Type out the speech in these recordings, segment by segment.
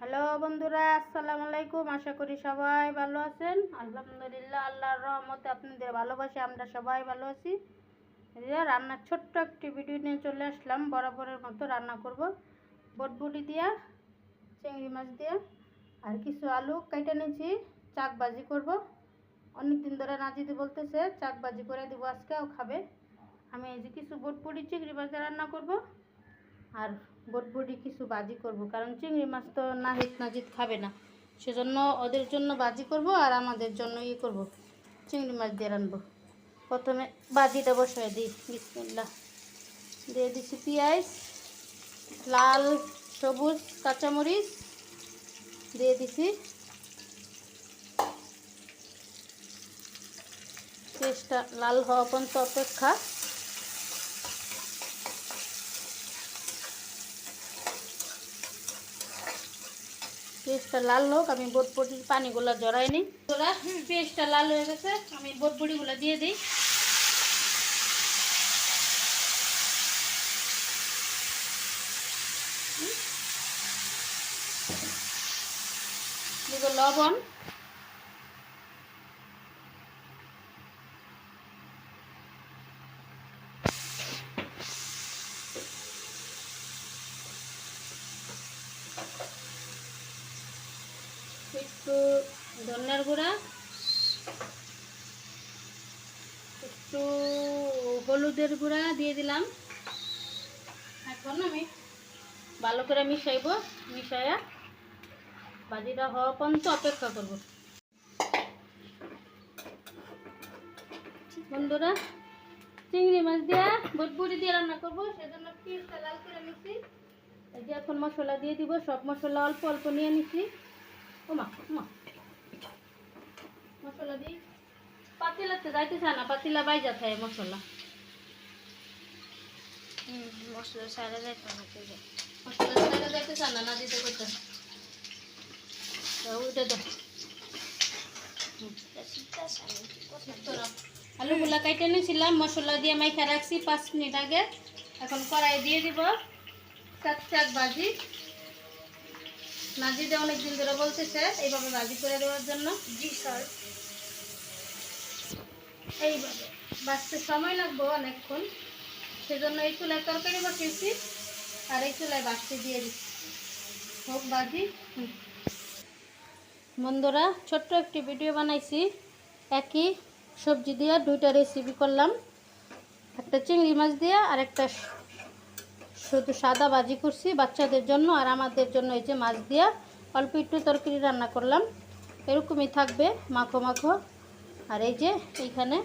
Hello বন্ধুরা, আসসালামু আলাইকুম। আশা করি সবাই ভালো আছেন। আলহামদুলিল্লাহ, আল্লাহর রহমতে আপনাদের ভালোবাসে, আমরা সবাই ভালো আছি। রান্নার ছোট্ট একটি ভিডিও নিয়ে চলে আসলাম। বরাবরের মতো রান্না করব। বটবুটি দিয়া, চিংড়ি মাছ দিয়া, আর কিছু আলু কেটে নিয়েছি। চাক ভাজি করব। অনেক দিন ধরে নাজিতে বলতেছে, চাক ভাজি করে দিব, আজকেও খাবে। আমি এই যে কিছু বটবুটি চিংড়ি মাছ রান্না করব। আর বটবটি কিছু বাজি করব, কারণ চিংড়ি মাছ তো নাহিত নাজিত খাবে না। সেজন্য ওদের জন্য বাজি করব আর আমাদের জন্য ইয়ে করব, চিংড়ি মাছ দিয়ে রানবো। প্রথমে বাজিটা বসায় দিই বিসমিল্লা দিয়ে দিচ্ছি পেঁয়াজ, লাল, সবুজ, কাঁচামরিচ। দিয়ে দিছি পেঁয়াজটা লাল হওয়া পর্যন্ত অপেক্ষা। পেঁয়াজটা লাল হোক, আমি বটবটির পানিগুলো জড়াই নিই ওরা পেঁয়াজটা লাল হয়ে গেছে। আমি বোটপটিগুলো দিয়ে দিই। লবণ। একটু ধনিয়ার গুঁড়া, একটু হলুদের গুঁড়া দিয়ে দিলাম। এখন আমি ভালো করে মিশাইব, মিশাইয়া ভাজিটা হওয়া পর্যন্ত অপেক্ষা করব। বন্ধুরা, চিংড়ি মাছ দিয়া বটবুড়ি দিয়ে রান্না করব, সেজন্য পিসটা লাল করে নিচ্ছি এই যে এখন মশলা দিয়ে দিব, সব মশলা অল্প অল্প নিয়ে নিচ্ছি ওমা ওমা মশলা দিই। পাতিলাতে যাইতে চায় না পাতিলা বাইজা থাকে মশলা। মশলা সারা যাইতে মশলা ছাড়া যাইতে চায় না না দিতে করতে। ওইটা দাও আলুগুলা কাইটে নিয়েছিলাম মশলা দিয়ে মাইখা রাখছি পাঁচ মিনিট আগে। এখন কড়াই দিয়ে দিব। চাক চাক ভাজি নাজিদে অনেক দিন ধরে বলতেছে এইভাবে ভাজি করে দেওয়ার জন্য? জি স্যার। এইভাবে। বাঁচতে সময় লাগবে অনেকক্ষণ। সেজন্য এই চুলায় তরকারি বসিয়েছি আর এই চুলায় বাঁচতে দিয়ে দিচ্ছি। হোক বাজি। বন্ধুরা ছোট্ট একটি ভিডিও বানাইছি। একই সবজি দিয়ে দুইটা রেসিপি করলাম। একটা চিংড়ি মাছ দিয়ে আর একটা শুধু সাদা ভাজি করছি বাচ্চাদের জন্য আর আমাদের জন্য এই যে মাছ দিয়া অল্প একটু তরকারি রান্না করলাম। এরকমই থাকবে, মাখো মাখো। আর এই যে এইখানে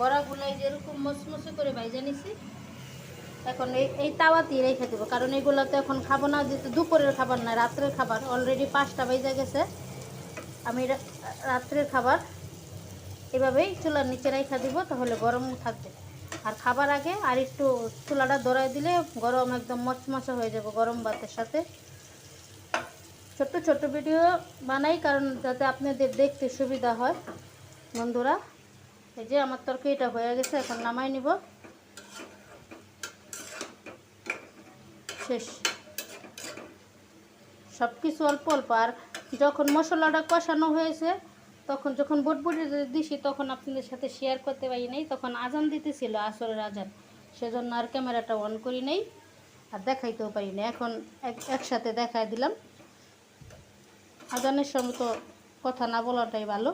বড়াগুলো এই যে এরকম মচমচে করে ভাইজা নিছি। এখন এই এই তাওয়াতেই রেখে দেবো, কারণ এগুলো তো এখন খাব না, যেহেতু দুপুরের খাবার না, রাত্রের খাবার। অলরেডি পাঁচটা বেজে গেছে। আমি রাত্রের খাবার এভাবেই চুলার নিচে রেখে দিব, তাহলে গরম থাকবে। আর খাবার আগে আর একটু চুলাটা ধরাই দিলে গরম একদম মচমচে হয়ে যাবে গরম ভাতের সাথে। ছোট্ট ছোট্ট ভিডিও বানাই কারণ যাতে আপনাদের দেখতে সুবিধা হয়। বন্ধুরা, এই যে আমার তরকারিটা হয়ে গেছে, এখন নামাই নিব। শেষ। সব কিছু অল্প অল্প। আর যখন মশলাটা কষানো হয়েছে তখন যখন বোটবুটি দিছি, তখন আপনাদের সাথে শেয়ার করতে পারি নাই। তখন আজান দিতেছিল আসরের আজান। সেজন্য আর ক্যামেরাটা অন করি নাই, আর দেখাইতেও পারি না এখন এক, একসাথে দেখাই দিলাম। আজানের সময় তো কথা না বলাটাই ভালো।